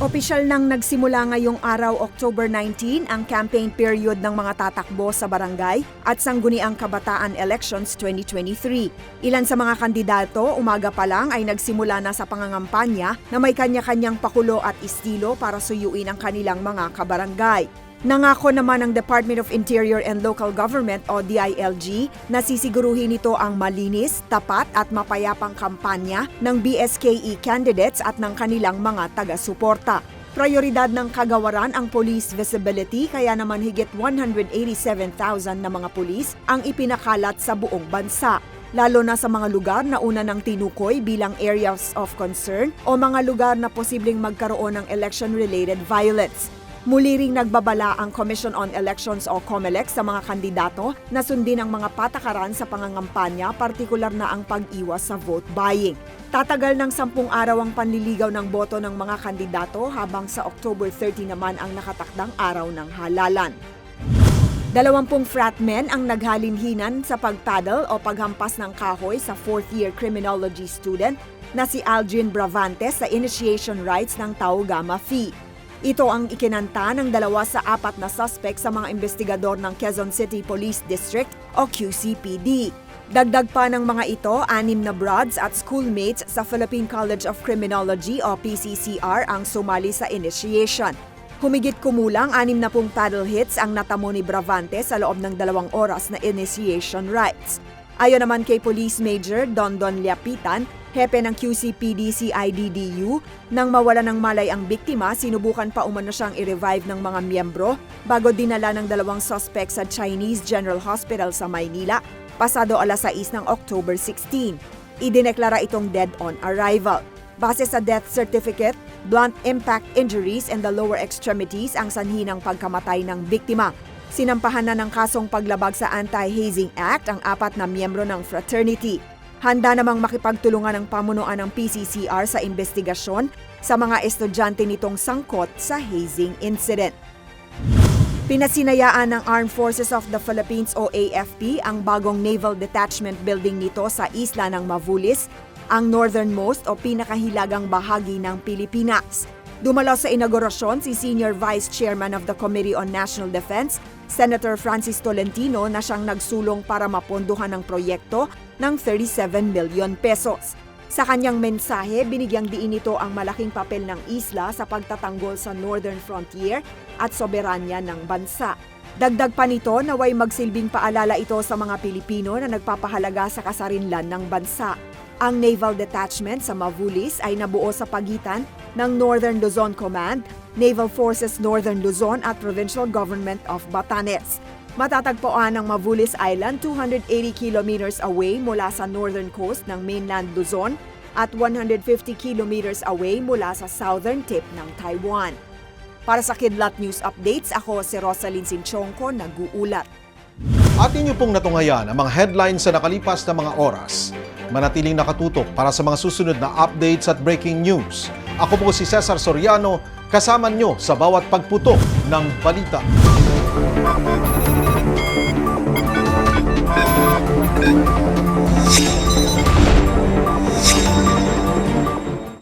Opisyal nang nagsimula ngayong araw October 19 ang campaign period ng mga tatakbo sa barangay at sangguniang kabataan elections 2023. Ilan sa mga kandidato umaga pa lang ay nagsimula na sa pangangampanya na may kanya-kanyang pakulo at estilo para suyuin ang kanilang mga kabarangay. Nangako naman ng Department of Interior and Local Government o DILG na sisiguruhin nito ang malinis, tapat at mapayapang kampanya ng BSKE candidates at ng kanilang mga taga-suporta. Prioridad ng kagawaran ang police visibility kaya naman higit 187,000 na mga pulis ang ipinakalat sa buong bansa lalo na sa mga lugar na una ng tinukoy bilang areas of concern o mga lugar na posibleng magkaroon ng election-related violence. Muli ring nagbabala ang Commission on Elections o COMELEC sa mga kandidato na sundin ang mga patakaran sa pangangampanya, partikular na ang pag-iwas sa vote buying. Tatagal ng sampung araw ang panliligaw ng boto ng mga kandidato habang sa October 30 naman ang nakatakdang araw ng halalan. Dalawampung fratmen ang naghalinhinan sa pagpaddle o paghampas ng kahoy sa fourth-year criminology student na si Algin Bravantes sa initiation rites ng Tau Gamma Phi. Ito ang ikinanta ng dalawa sa apat na suspect sa mga investigador ng Quezon City Police District o QCPD. Dagdag pa ng mga ito, anim na broads at schoolmates sa Philippine College of Criminology o PCCR ang sumali sa initiation. Humigit kumulang anim na pong paddle hits ang natamo ni Bravante sa loob ng dalawang oras na initiation rites. Ayon naman kay Police Major Dondon Liapitan, hepe ng QCPD CIDDU, nang mawala ng malay ang biktima, sinubukan pa umano siyang i-revive ng mga miyembro bago dinala ng dalawang suspect sa Chinese General Hospital sa Maynila pasado alas 6 ng October 16. Idineklara itong dead on arrival. Base sa death certificate, blunt impact injuries in the lower extremities ang sanhi ng pagkamatay ng biktima. Sinampahan na ng kasong paglabag sa Anti-Hazing Act ang apat na miyembro ng fraternity. Handa namang makipagtulungan ng pamunuan ng PCCR sa investigasyon sa mga estudyante nitong sangkot sa hazing incident. Pinasinayaan ng Armed Forces of the Philippines o AFP ang bagong Naval Detachment Building nito sa isla ng Mavulis, ang northernmost o pinakahilagang bahagi ng Pilipinas. Dumalo sa inaugurasyon si Senior Vice Chairman of the Committee on National Defense, Senator Francis Tolentino na siyang nagsulong para mapondohan ng proyekto ng 37 million pesos. Sa kanyang mensahe, binigyang diin nito ang malaking papel ng isla sa pagtatanggol sa northern frontier at soberanya ng bansa. Dagdag pa nito naway magsilbing paalala ito sa mga Pilipino na nagpapahalaga sa kasarinlan ng bansa. Ang Naval Detachment sa Mavulis ay nabuo sa pagitan ng Northern Luzon Command, Naval Forces Northern Luzon at Provincial Government of Batanes. Matatagpuan ang Mavulis Island 280 kilometers away mula sa northern coast ng mainland Luzon at 150 kilometers away mula sa southern tip ng Taiwan. Para sa Kidlat News Updates, ako si Rosalyn Sinchonko, nag-uulat. atin niyo pong natungayan ang mga headlines sa nakalipas na mga oras. Manatiling nakatutok para sa mga susunod na updates at breaking news. Ako po si Cesar Soriano, kasama niyo sa bawat pagputok ng balita.